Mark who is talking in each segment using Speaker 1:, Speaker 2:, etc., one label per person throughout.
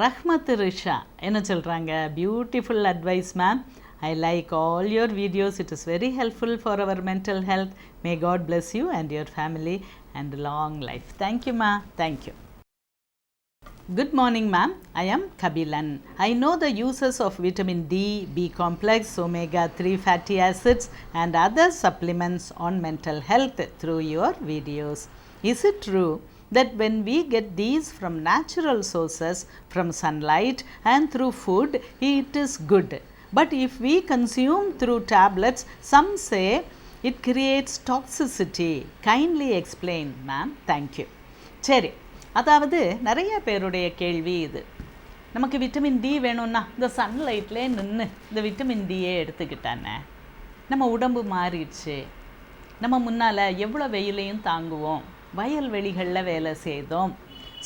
Speaker 1: ரஹ்மத் ரிஷா என்ன சொல்கிறாங்க beautiful advice ma'am I like all your videos it is very helpful for our mental health may God bless you and your family and long life தேங்க்யூம்மா thank you Good morning, ma'am. I am Kabilan. I know the uses of vitamin D, B complex, omega 3 fatty acids, and other supplements on mental health through your videos. Is it true that when we get these from natural sources, from sunlight and through food, it is good? But if we consume through tablets, some say it creates toxicity. Kindly explain, ma'am. Thank you. சரி அதாவது நிறைய பேருடைய கேள்வி இது நமக்கு vitamin D வேணும்னா இந்த சன்லைட்லே நின்று இந்த விட்டமின் டியே எடுத்துக்கிட்டானே நம்ம உடம்பு மாறிடுச்சு நம்ம முன்னால் எவ்வளோ வெயிலையும் தாங்குவோம் வயல்வெளிகளில் வேலை செய்தோம்.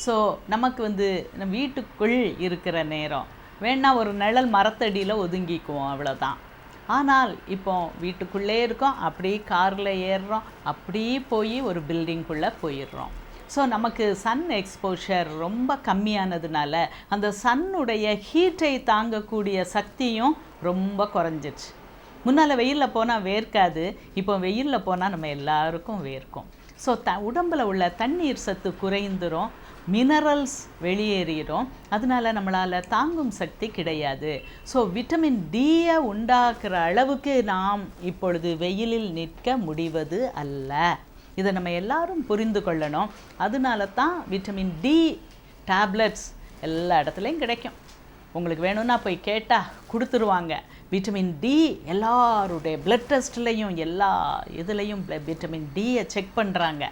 Speaker 1: ஸோ நமக்கு வந்து வீட்டுக்குள் இருக்கிற நேரம். வேணால் ஒரு நிழல் மரத்தடியில் ஒதுங்கிக்குவோம் அவ்வளோதான் ஆனால் இப்போ வீட்டுக்குள்ளே இருக்கோம் அப்படியே காரில் ஏறுறோம் அப்படியே போய் ஒரு பில்டிங்குள்ளே போயிடுறோம். ஸோ நமக்கு சன் எக்ஸ்போஷர் ரொம்ப கம்மியானதுனால அந்த சன்னுடைய ஹீட்டை தாங்கக்கூடிய சக்தியும் ரொம்ப குறைஞ்சிருச்சு. முன்னால் வெயிலில் போனால் வேர்க்காது இப்போ வெயிலில் போனால் நம்ம எல்லாருக்கும் வேர்க்கும். ஸோ த உடம்பில் உள்ள தண்ணீர் சத்து குறைந்துரும் மினரல்ஸ் வெளியேறிடும். அதனால நம்மளால் தாங்கும் சக்தி கிடையாது. ஸோ விட்டமின் டியை உண்டாக்குற அளவுக்கு நாம் இப்பொழுது வெயிலில் நிற்க முடிவது அல்ல. இதை நம்ம எல்லாரும் புரிந்து கொள்ளணும். அதனால தான் விட்டமின் டி டேப்லெட்ஸ் எல்லா இடத்துலையும் கிடைக்கும். உங்களுக்கு வேணும்னா போய் கேட்டால் கொடுத்துருவாங்க. விட்டமின் டி எல்லாருடைய பிளட் டெஸ்ட்லேயும் எல்லா இதுலேயும் விட்டமின் டியை செக் பண்ணுறாங்க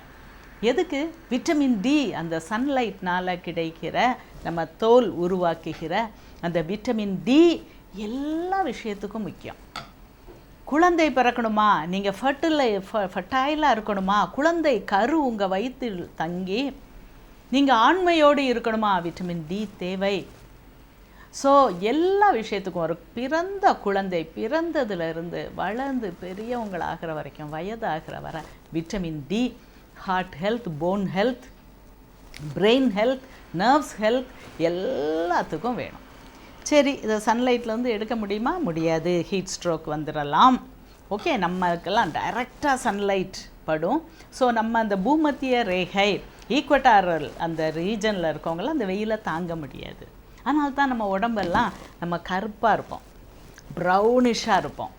Speaker 1: எதுக்கு? விட்டமின் டி அந்த சன்லைட்னால் கிடைக்கிற நம்ம தோல் உருவாக்குகிற அந்த விட்டமின் டி எல்லா விஷயத்துக்கும் முக்கியம். குழந்தை பிறக்கணுமா? நீங்கள் ஃபர்டிலை ஃபர்டைலாக இருக்கணுமா? குழந்தை கரு உங்கள் வயிற்றில் தங்கி நீங்கள் ஆண்மையோடு இருக்கணுமா? விட்டமின் டி தேவை. ஸோ எல்லா விஷயத்துக்கும் ஒரு பிறந்த குழந்தை பிறந்ததுலேருந்து வளர்ந்து பெரியவங்களாகிற வரைக்கும் வயதாகிற வர vitamin D heart health bone health brain health nerves health எல்லாத்துக்கும் வேணும். சரி இதை சன்லைட்டில் வந்து எடுக்க முடியுமா? முடியாது. ஹீட் ஸ்ட்ரோக் வந்துடலாம். ஓகே நம்மளுக்கெல்லாம் டைரெக்டாக சன்லைட் படும். ஸோ நம்ம அந்த பூமத்திய ரேகை ஈக்வட்டாரல் அந்த ரீஜனில் இருக்கவங்களாம் அந்த வெயிலை தாங்க முடியாது. அதனால தான் நம்ம உடம்பெல்லாம் நம்ம கருப்பாக இருப்போம். ப்ரௌனிஷாக இருப்போம்.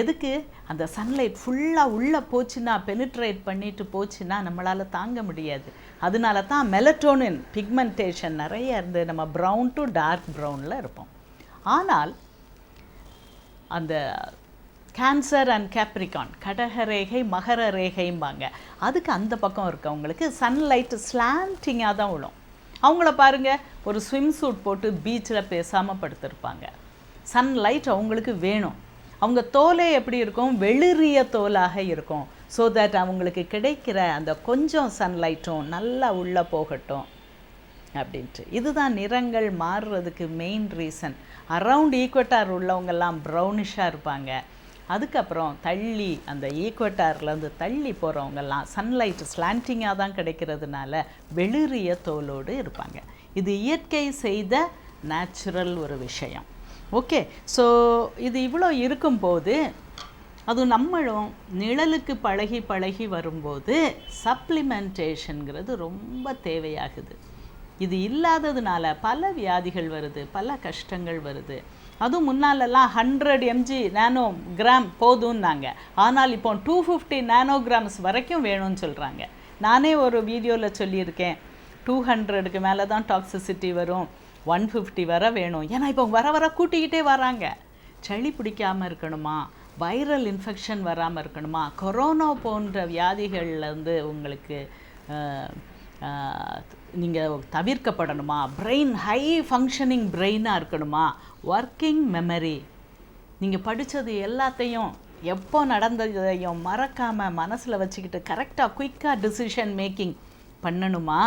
Speaker 1: எதுக்கு? அந்த சன்லைட் ஃபுல்லாக உள்ளே போச்சுன்னா பெனிட்ரேட் பண்ணிட்டு போச்சுன்னா நம்மளால் தாங்க முடியாது. அதனால தான் மெலட்டோனின் பிக்மெண்டேஷன் நிறைய இருந்து நம்ம ப்ரௌன் டு டார்க் ப்ரௌனில் இருப்போம். ஆனால் அந்த கேன்சர் அண்ட் கேப்ரிகான் கடக ரேகை மகர ரேகைம்பாங்க அதுக்கு அந்த பக்கம் இருக்கவங்களுக்கு சன்லைட் ஸ்லாண்டிங்காக தான் விழும் அவங்கள பாருங்கள் ஒரு ஸ்விம் சூட் போட்டு பீச்சில் பேசாமல் படுத்திருப்பாங்க. சன்லைட் அவங்களுக்கு வேணும். அவங்க தோலே எப்படி இருக்கும்? வெளிரிய தோலாக இருக்கும். ஸோ தட் அவங்களுக்கு கிடைக்கிற அந்த கொஞ்சம் சன்லைட்டும் நல்லா உள்ளே போகட்டும் அப்படின்ட்டு. இதுதான் நிறங்கள் மாறுறதுக்கு மெயின் ரீசன் அரவுண்ட் ஈக்வட்டார் உள்ளவங்கெல்லாம் ப்ரௌனிஷாக இருப்பாங்க. அதுக்கப்புறம் தள்ளி அந்த ஈக்குவட்டார்லேருந்து தள்ளி போகிறவங்கெல்லாம் சன்லைட் ஸ்லாண்டிங்காக தான் கிடைக்கிறதுனால வெளிரிய தோலோடு இருப்பாங்க. இது இயற்கை செய்த நேச்சுரல் ஒரு விஷயம். ஓகே ஸோ இது இவ்வளோ இருக்கும்போது அது நம்மளும் நிழலுக்கு பழகி பழகி வரும்போது சப்ளிமெண்டேஷனுங்கிறது ரொம்ப தேவையாகுது. இது இல்லாததுனால பல வியாதிகள் வருது பல கஷ்டங்கள் வருது. அதுவும் முன்னாலெல்லாம் ஹண்ட்ரட் எம்ஜி நானோ கிராம் போதும்னாங்க. ஆனால் இப்போ டூ ஃபிஃப்டி நானோ கிராம்ஸ் வரைக்கும் வேணும்னு சொல்கிறாங்க நானே ஒரு வீடியோவில் சொல்லியிருக்கேன். டூ ஹண்ட்ரடுக்கு மேலே தான் டாக்ஸிசிட்டி வரும். ஒன் ஃபிஃப்டி வர வேணும். ஏன்னா இப்போ வர வர கூட்டிக்கிட்டே வராங்க. சளி பிடிக்காமல் இருக்கணுமா? வைரல் இன்ஃபெக்ஷன் வராமல் இருக்கணுமா? கொரோனா போன்ற வியாதிகள்லேருந்து உங்களுக்கு நீங்கள் தவிர்க்கப்படணுமா? பிரெயின் ஹை ஃபங்க்ஷனிங் பிரெயினாக இருக்கணுமா? ஒர்க்கிங் மெமரி நீங்கள் படித்தது எல்லாத்தையும் எப்போ நடந்ததையும் மறக்காமல் மனசில் வச்சுக்கிட்டு கரெக்டாக குயிக்காக டிசிஷன் மேக்கிங் பண்ணணுமா?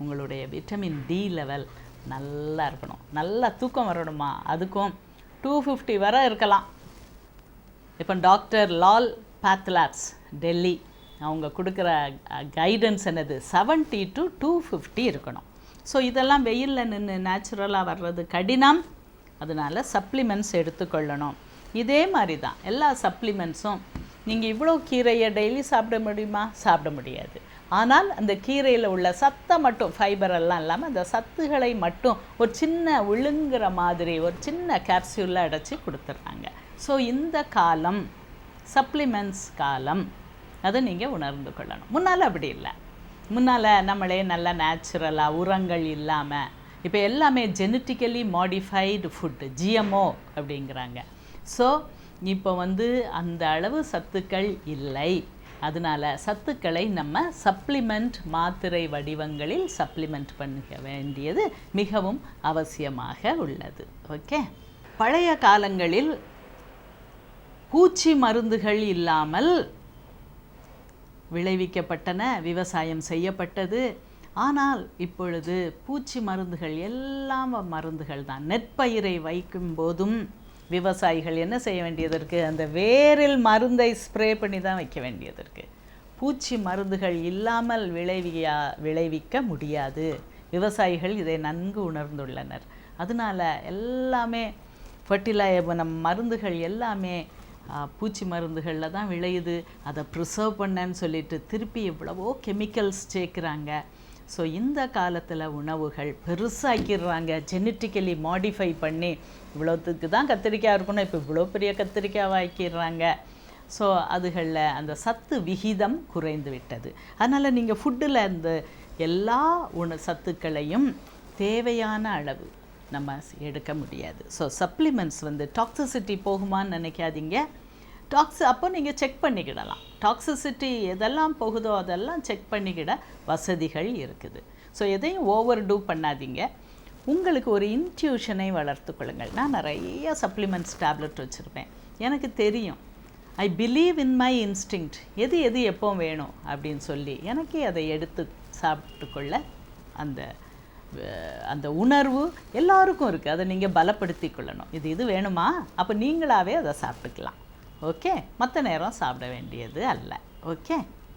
Speaker 1: உங்களுடைய விட்டமின் டி லெவல் நல்லா இருக்கணும். நல்லா தூக்கம் வரணுமா? அதுக்கும் டூ ஃபிஃப்டி வரை இருக்கலாம். இப்போ டாக்டர் லால் பேத்லாப்ஸ் டெல்லி அவங்க கொடுக்குற கைடன்ஸ் என்னது? செவன்ட்டி டு டூ ஃபிஃப்டி இருக்கணும். ஸோ இதெல்லாம் வெயிலில் நின்று நேச்சுரலாக வர்றது கடினம். அதனால் சப்ளிமெண்ட்ஸ் எடுத்துக்கொள்ளணும். இதே மாதிரி தான் எல்லா சப்ளிமெண்ட்ஸும் நீங்கள் இவ்வளோ கீரையை டெய்லி சாப்பிட முடியுமா? சாப்பிட முடியாது. ஆனால் அந்த கீரையில் உள்ள சத்தை மட்டும் ஃபைபர் எல்லாம் இல்லாமல் அந்த சத்துகளை மட்டும் ஒரு சின்ன விழுங்குற மாதிரி ஒரு சின்ன கேப்சியூலில் அடைச்சி கொடுத்துட்றாங்க ஸோ இந்த காலம் சப்ளிமெண்ட்ஸ் காலம் அதை நீங்கள் உணர்ந்து கொள்ளணும். முன்னால் அப்படி இல்லை. முன்னால் நம்மளே நல்ல நேச்சுரலாக உரங்கள் இல்லாமல் இப்போ எல்லாமே ஜெனட்டிக்கலி மாடிஃபைடு ஃபுட்டு ஜிஎம்ஓ அப்படிங்கிறாங்க. ஸோ இப்போ வந்து அந்த அளவு சத்துக்கள் இல்லை. அதனால் சத்துக்களை நம்ம சப்ளிமெண்ட் மாத்திரை வடிவங்களில் சப்ளிமெண்ட் பண்ண வேண்டியது மிகவும் அவசியமாக உள்ளது. ஓகே பழைய காலங்களில் பூச்சி மருந்துகள் இல்லாமல் விளைவிக்கப்பட்டன விவசாயம் செய்யப்பட்டது. ஆனால் இப்பொழுது பூச்சி மருந்துகள் எல்லாம் மருந்துகள் தான். நெற்பயிரை வைக்கும் போதும் விவசாயிகள் என்ன செய்ய வேண்டியது இருக்குது அந்த வேரில் மருந்தை ஸ்ப்ரே பண்ணி தான் வைக்க வேண்டியது இருக்குது பூச்சி மருந்துகள் இல்லாமல் விளைவியா விளைவிக்க முடியாது. விவசாயிகள் இதை நன்கு உணர்ந்துள்ளனர். அதனால் எல்லாமே ஃபர்டிலை நம் மருந்துகள் எல்லாமே பூச்சி மருந்துகளில் தான் விளையுது. அதை ப்ரிசர்வ் பண்ணேன்னு சொல்லிட்டு திருப்பி எவ்வளவோ கெமிக்கல்ஸ் சேர்க்குறாங்க. ஸோ இந்த காலத்தில் உணவுகள் பெருசாக்கிடுறாங்க. ஜெனட்டிக்கலி மாடிஃபை பண்ணி இவ்வளோத்துக்கு தான் கத்திரிக்காய் இருக்கணும். இப்போ இவ்வளோ பெரிய கத்திரிக்காய் ஆக்கிடுறாங்க ஸோ அதுகளில் அந்த சத்து விகிதம் குறைந்து விட்டது. அதனால் நீங்கள் ஃபுட்டில் இந்த எல்லா உண சத்துக்களையும் தேவையான அளவு நம்ம எடுக்க முடியாது. ஸோ சப்ளிமெண்ட்ஸ் வந்து டாக்ஸிசிட்டி போகுமான்னு நினைக்காதீங்க. டாக்ஸ் அப்போ நீங்கள் செக் பண்ணிக்கிடலாம். டாக்ஸிசிட்டி எதெல்லாம் போகுதோ அதெல்லாம் செக் பண்ணிக்கிட வசதிகள் இருக்குது. ஸோ எதையும் ஓவர் டூ பண்ணாதீங்க. உங்களுக்கு ஒரு இன்ட்யூஷனை வளர்த்து கொள்ளுங்கள். நான் நிறைய சப்ளிமெண்ட்ஸ் டேப்லெட் வச்சுருப்பேன். எனக்கு தெரியும். I believe in my instinct எது எது எப்போ வேணும் அப்படின்னு சொல்லி எனக்கே அதை எடுத்து சாப்பிட்டுக்கொள்ள அந்த அந்த உணர்வு எல்லாருக்கும் இருக்குது அதை நீங்கள் பலப்படுத்தி கொள்ளணும். இது இது வேணுமா? அப்போ நீங்களாகவே அதை சாப்பிட்டுக்கலாம். ஓகே? மற்ற நேரம் சாப்பிட வேண்டியது அல்ல. ஓகே?